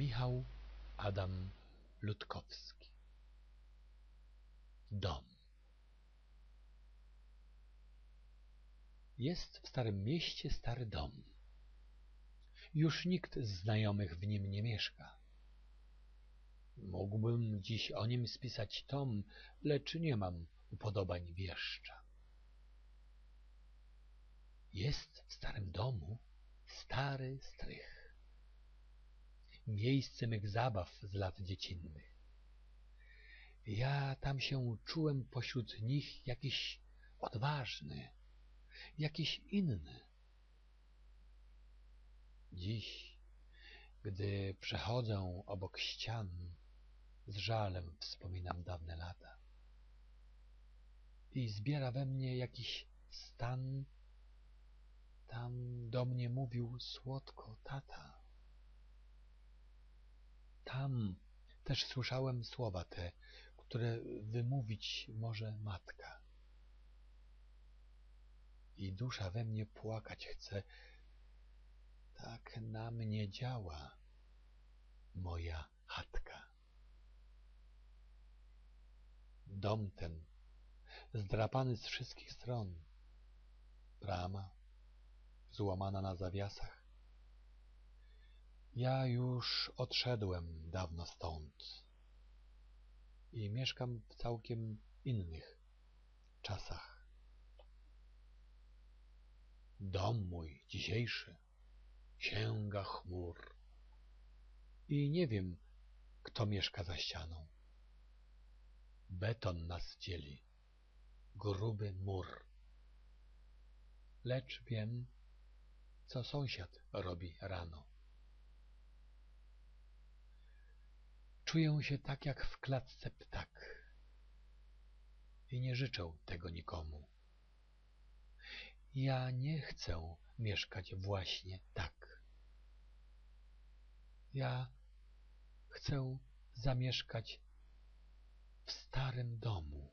Michał Adam Ludkowski Dom Jest w starym mieście stary dom. Już nikt z znajomych w nim nie mieszka. Mógłbym dziś o nim spisać tom, lecz nie mam upodobań wieszcza. Jest w starym domu stary strych. Miejsce mych zabaw z lat dziecinnych. Ja tam się czułem pośród nich jakiś odważny, jakiś inny. Dziś, gdy przechodzę obok ścian, z żalem wspominam dawne lata. I zbiera we mnie jakiś stan tam do mnie mówił słodko tata. Tam też słyszałem słowa te, które wymówić może matka. I dusza we mnie płakać chce. Tak na mnie działa moja chatka. Dom ten, zdrapany z wszystkich stron, brama, złamana na zawiasach. Ja już odszedłem dawno stąd i mieszkam w całkiem innych czasach. Dom mój dzisiejszy sięga chmur i nie wiem, kto mieszka za ścianą. Beton nas dzieli, gruby mur. Lecz wiem, co sąsiad robi rano. Czuję się tak jak w klatce ptak i nie życzę tego nikomu. Ja nie chcę mieszkać właśnie tak. Ja chcę zamieszkać w starym domu.